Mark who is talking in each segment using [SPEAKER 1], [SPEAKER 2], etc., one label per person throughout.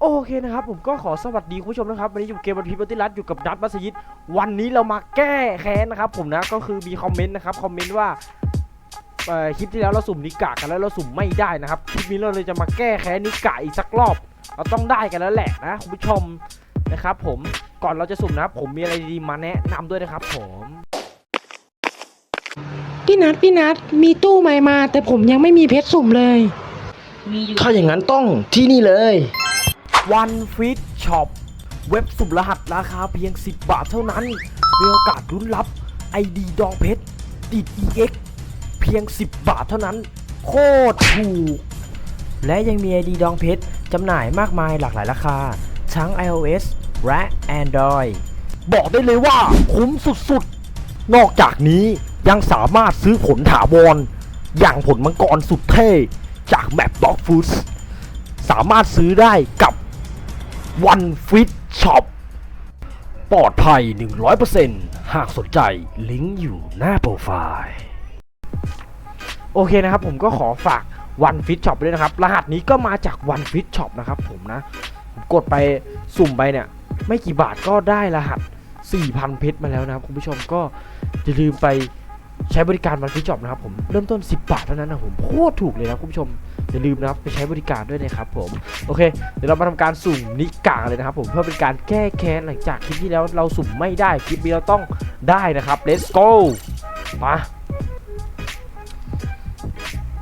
[SPEAKER 1] โอเคนะครับผมก็ขอสวัสดีคุณผู้ชมนะครับวันนี้อยู่เกมวันพีปฏิรัตอยู่กับดัตมัสยิดวันนี้เรามาแก้แค้นนะครับผมนะก็คือมีคอมเมนต์นะครับคอมเมนต์ว่าเอ่อคลิปที่แล้วเราสุ่มนิกะกันแล้วเราสุ่มไม่ได้นะครับคลิปนี้เราเลยจะมาแก้แค้นนิกะอีกสักรอบ เราต้องได้กันแล้วแหละนะคุณผู้ชมนะครับผมก่อนเราจะสุ่มนะครับผมมีอะไรดีๆมาแนะนำด้วยนะครับผม
[SPEAKER 2] พี่นัทพี่นัทมีตู้ใหม่มา แต่ผมยังไม่มีเพชรสุ่มเลย
[SPEAKER 3] ถ้าอย่างนั้นต้องที่นี่เลย
[SPEAKER 1] วันฟิตช็อปเว็บสุ่มรหัสราคาเพียง 10 บาทเท่านั้น มีโอกาสลุ้นรับ ID ดองเพชรติด EX เพียง 10 บาทเท่านั้น โคตรถูก และยังมี ID ดองเพชรจำหน่ายมากมายหลากหลายราคา ทั้ง iOS และ Android บอกได้เลยว่าคุ้มสุดๆ นอกจากนี้ยังสามารถซื้อผลถาวรอย่างผลมังกรสุดเท่ จากแมป Dog Foods สามารถซื้อได้กับ One Fit Shop ปลอดภัย 100%หากสนใจลิงก์อยู่หน้าโปรไฟล์ โอเคนะครับผมก็ขอฝาก One Fit Shop ด้วยนะครับ รหัสนี้ก็มาจาก One Fit Shop นะครับผมนะ ผมกดไปสุ่มไปเนี่ย ไม่กี่บาทก็ได้รหัส 4,000 เพชรมาแล้วนะครับคุณผู้ชมก็อย่าลืมไปใช้บริการ One Fit Shop นะครับผมเริ่มต้น 10 บาทเท่านั้นนะผมโคตรถูกเลยนะคุณผู้ชม อย่าลืมนะครับไปใช้บริการด้วยนะครับผมโอเค เดี๋ยวเรามาทำการสุ่มนิกาเลยนะครับผมเพื่อเป็นการแก้แค้นหลังจากคลิปที่แล้วเราสุ่มไม่ได้คลิปนี้เราต้องได้นะครับ let's go มา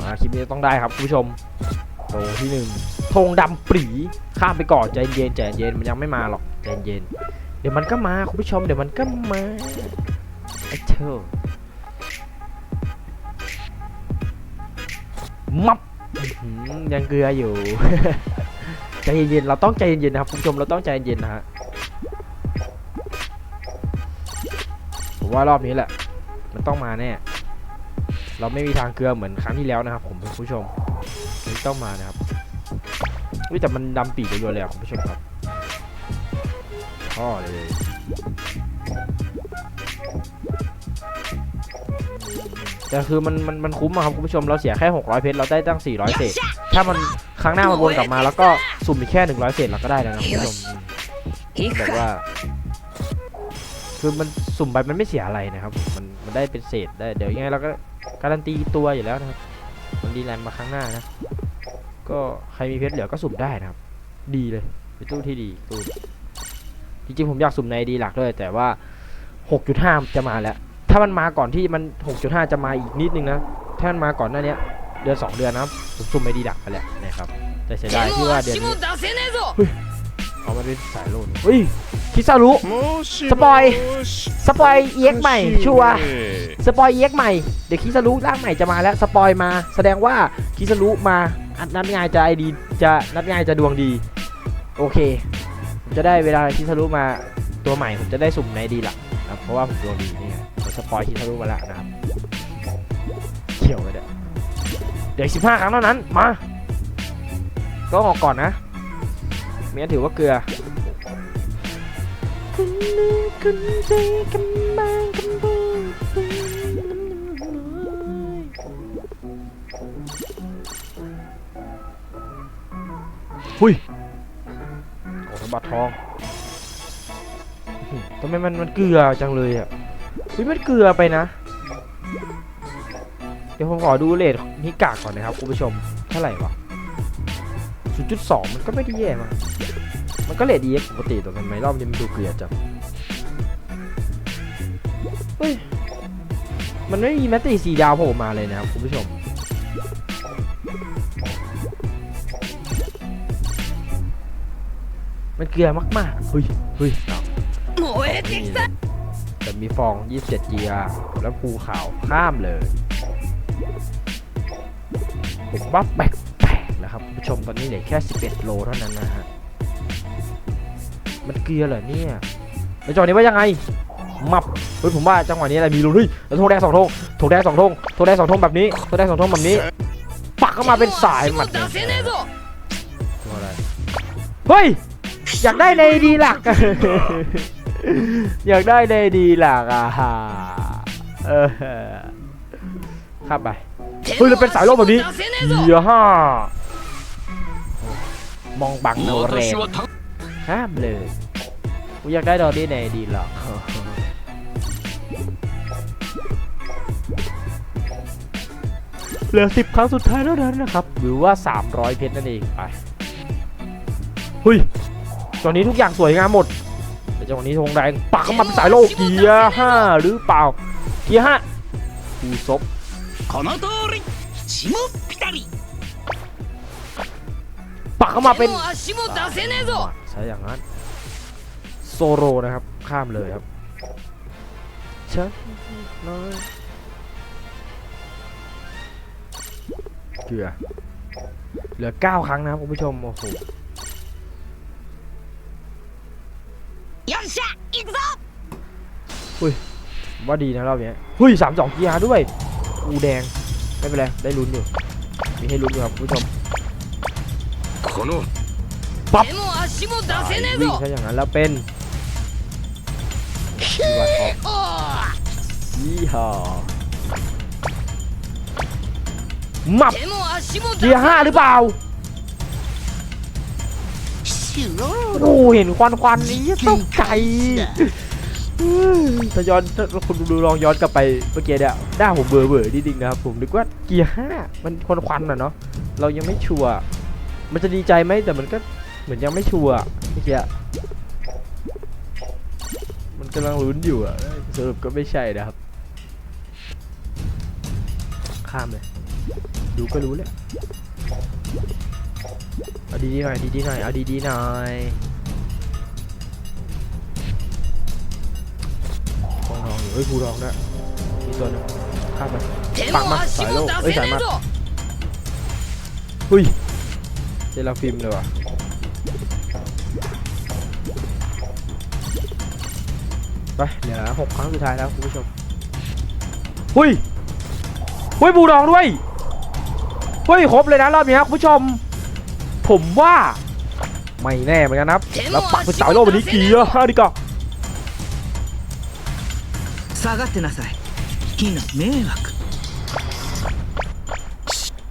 [SPEAKER 1] มาคลิปนี้ต้องได้ครับคุณผู้ชมโตที่หนึ่งธงดำปรีข้ามไปก่อนใจเย็นใจเย็นมันยังไม่มาหรอกใจเย็น เดี๋ยวมันก็มาคุณผู้ชมเดี๋ยวมันก็มาไอ้เธอมับ ยังเกลืออยู่ ใจเย็นๆเราต้องใจเย็นๆนะครับคุณผู้ชมเราต้องใจเย็นๆนะฮะผมว่ารอบนี้แหละ มันต้องมาแน่เราไม่มีทางเกลือเหมือนครั้งที่แล้วนะครับ ผมคุณผู้ชมมันต้องมานะครับแต่มันดำปีกไปเลยเลยอะคุณผู้ชมครับพ่อเลย แต่คือมันมันมันคุ้มอะครับคุณผู้ชมเราเสียแค่ 600 เพชรเราได้ตั้ง 400เศษถ้ามันครั้งหน้ามันวนกลับมา แล้วก็สุ่มอีกแค่ 100เศษเราก็ได้แล้วนะคุณผู้ชมแบบว่า คือมันสุ่มไปมันไม่เสียอะไรนะครับมันมันได้เป็นเศษได้เดี๋ยวยังไงเราก็การันตีตัวอยู่แล้วนะครับมันดีแลนมาครั้งหน้านะ ก็ใครมีเพชรเหลือก็สุ่มได้นะครับ ดีเลยเป็นตู้ที่ดีตู้จริงๆผมอยากสุ่มในดีหลักด้วยแต่ว่า 6.5 จะมาแล้ว ถ้ามันมาก่อนที่มัน 6.5 จะมาอีกนิดนึงนะ ถ้ามันมาก่อนหน้าเนี้ยเดือน 2 เดือนนะครับผมซุ่มไม่ดีดักไปแหละนะครับ แต่เสียดายที่ว่าเดือนนี้เอามาเป็นสายโลดเฮ้ยคิซารุ
[SPEAKER 4] สปอย
[SPEAKER 1] สปอยเอ็กใหม่ชัวร์สปอยเอ็กใหม่เดี๋ยวคิซารุร่างใหม่จะมาแล้วสปอยมา แสดงว่าคิซารุมาอันนัดงานจะไอดีจะนัดงานจะดวงดี โอเคผมจะได้เวลาคิซารุมาตัวใหม่ผมจะได้สุ่มในดีละนะครับเพราะว่าผมดวงดีนี่ไงผม สปอยคิซารุมาแล้วนะครับเขียวเลยเดี๋ยวเดี๋ยวสิบห้าครั้งเท่านั้นมาก็ออกก่อนนะไม่งั้นถือว่าเกลือหุยโอ้สมบัติทองอื้อหือทำไมมันมันเกลือจังเลยอะ เฮ้ยมันเกลือไปนะ เดี๋ยวผมขอดูเลทนิกากก่อนนะครับคุณผู้ชมเท่าไหร่วะ0.2 มันก็ไม่ได้แย่มาก มันก็เลทดีปกติแต่ทำไมรอบนี้มันดูเกลือจังเฮ้ย มันไม่มีแมตติสีดาวโผล่มาเลยนะครับคุณผู้ชมมันเกลือมากๆเฮ้ยเฮ้ยเอา แต่มีฟอง 27 เกียร์ แล้วภูเขาข้ามเลยผมว่าแปลกๆนะครับคุณผู้ชมตอนนี้เหลือแค่ 11 โลเท่านั้นนะฮะ มันเกลือเหรอเนี่ยแล้วจังหวะนี้ว่ายังไง มับ เฮ้ยผมว่าจังหวะนี้อะไรมีลุ้นเฮ้ยแล้วธงแดงสองธงธงแดงสองธงธงแดงสองธงแบบนี้ธงแดงสองธงแบบนี้ ปักเข้ามาเป็นสายหมัดตัวอะไร เฮ้ย อยากได้ในดีหลัก อยากได้ได้ดีหลักอะเออข้าไปเฮ้ยเราเป็นสายโลกแบบนี้เยอะฮ่ามองบังโนเรนห้ามเลยกูอยากได้ดอกนี้ไหนดีหรอกเหลือสิบครั้งสุดท้ายแล้วนั้นนะครับ หรือว่า 300 เพชรนั่นเองไปเฮ้ยตอนนี้ทุกอย่างสวยงามหมด แต่จังหวะนี้ธงแดงปักมันสายโลกเกียห้าหรือเปล่า เกียห้าคูซบปักเข้ามาเป็นใช่อย่างนั้น โซโรนะครับข้ามเลยครับฉันน้อยเกลือเหลือ 9 ครั้งนะครับคุณผู้ชม โอ้โห
[SPEAKER 5] よっしゃ行くぞ
[SPEAKER 1] ว่าดีนะรอบเนี้ยเฮ้ยสามสองกีฬาด้วย อูแดง ไม่เป็นไร ได้ลุ้นอยู่ มีให้ลุ้นอยู่ครับคุณผู้ชม
[SPEAKER 4] この
[SPEAKER 1] ปั๊บ
[SPEAKER 5] 手も足も出せねえ
[SPEAKER 1] วิ่ง
[SPEAKER 5] ぞ
[SPEAKER 1] ถ้าอย่างนั้นแล้วเป็นอีวาท็อป
[SPEAKER 5] おー
[SPEAKER 1] ยี่ห้อมับ
[SPEAKER 5] 手も足も出
[SPEAKER 1] เกียร์ห้าหรือเปล่า โอ้เห็นควันควันๆนี้ตกใจถ้าย้อนถ้าคุณดูลองย้อนกลับไปเมื่อกี้เนี่ยหน้าผมเบอร์เบอร์นิดนึงนะครับผมนึกว่าเกียร์ห้ามันควันควันๆอะเนาะเรายังไม่ชัวร์มันจะดีใจไหมแต่มันก็เหมือนยังไม่ชัวร์เมื่อกี้มันกำลังลุ้นอยู่อะสรุปก็ไม่ใช่นะครับ ข้ามเลย ดูก็รู้เลยเอา ดีๆหน่อยดีๆหน่อยเอาดีๆหน่อยฟองทองอยู่เอ้ยภูทองนะมีตัวนึงข้ามไป
[SPEAKER 5] ปั
[SPEAKER 1] กมา
[SPEAKER 5] สายโลกเอ้
[SPEAKER 1] ยสายมาอุ้ยเจลาฟิล์มเลยว่ะไปเหลือหกครั้งสุดท้ายแล้วคุณผู้ชมหุ้ยหุ้ยบูดองด้วยหุ้ยครบเลยนะรอบนี้ครับคุณผู้ชม ผมว่าไม่แน่เหมือนกันครับแล้วปักเป็นสายโลกวันนี้กี่เยอะฮดิกา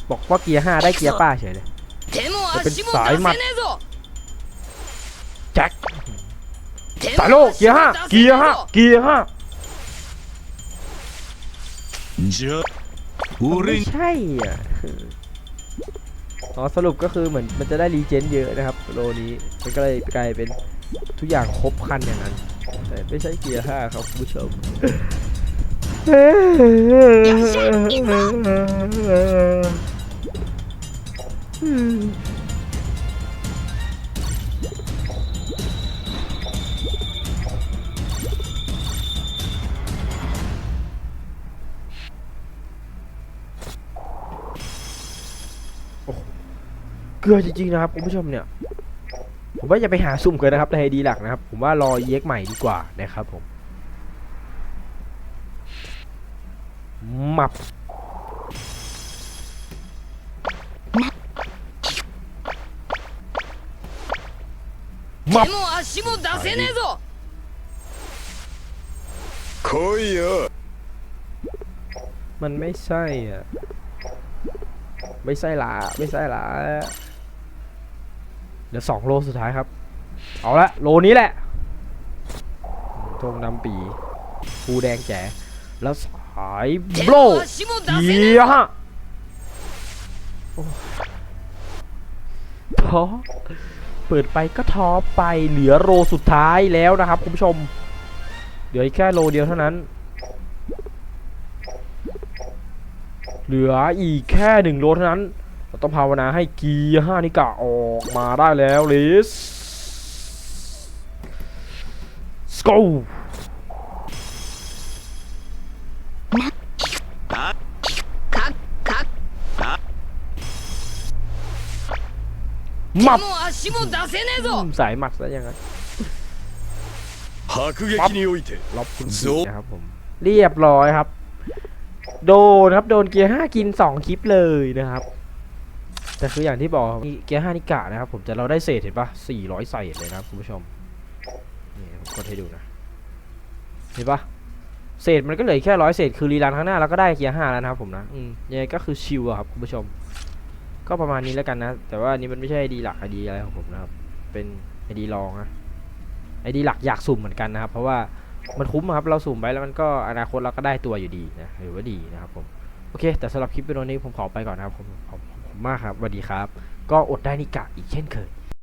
[SPEAKER 1] บอกว่าเกียร์ห้าได้เกียร์ป้าเฉยเลย
[SPEAKER 5] จะเป็นสายมัด
[SPEAKER 1] แจ็คสายโลกเกียร์ห้าเกียร์ห้าเกียร์ห้าไม่ใช่อะ อ๋อสรุปก็คือเหมือนมันจะได้รีเจนเยอะนะครับโลนี้มันก็เลยกลายเป็นทุกอย่างครบครันอย่างนั้นแต่ไม่ใช่เกียร์ห้าครับคุณผู้ชม เกลือจริงๆนะครับคุณผู้ชมเนี่ย ผมว่าอย่าไปหาสุ่มเกินนะครับในไอดีหลักนะครับ ผมว่ารอเย็กใหม่ดีกว่านะครับผมมับมับมันไม่ใช่อะ ไม่ใช่ละไม่ใช่ละ เหลือสองโลสุดท้ายครับ เอาละโลนี้แหละทงดำปีภูแดงแจ๋แล้วสายโบ
[SPEAKER 5] ล
[SPEAKER 1] เดียฮะท้อเปิดไปก็ท้อไปเหลือโลสุดท้ายแล้วนะครับคุณผู้ชม เหลือแค่โลเดียวเท่านั้น เหลืออีกแค่หนึ่งโลเท่านั้น เราต้องภาวนาให้กีห้านิกะออกมาได้แล้วลิสส
[SPEAKER 5] โกห
[SPEAKER 1] มับสายมัดซะอย่างนั้น
[SPEAKER 4] ปั๊บ
[SPEAKER 1] ล็อบคุณบีนะครับผม เรียบร้อยครับ โดนครับ โดนเกียร์ห้ากินสองคลิปเลยนะครับ แต่คืออย่างที่บอกเกียร์ห้านิกะนะครับผมจะเราได้เศษเห็นปะสี่ร้อยใส่เลยนะคุณผู้ชมนี่ผมกดให้ดูนะเห็นปะเศษมันก็เหลือแค่ร้อยเศษคือรีรันข้างหน้าเราก็ได้เกียร์ห้าแล้วนะครับผมนะอืมยังไงก็คือชิวอะครับคุณผู้ชม ก็ประมาณนี้แล้วกันนะ แต่ว่านี้มันไม่ใช่ไอดีหลักไอดีอะไรของผมนะครับ เป็นไอดีรองอะไอดีหลักอยากสุ่มเหมือนกันนะครับ เพราะว่ามันคุ้มครับเราสุ่มไปแล้วมันก็อนาคตเราก็ได้ตัวอยู่ดีนะหรือว่าดีนะครับผมโอเค แต่สำหรับคลิปวิดีโอนี้ผมขอไปก่อนนะครับผม มากครับสวัสดีครับ ก็อดได้นิกะอีกเช่นเคย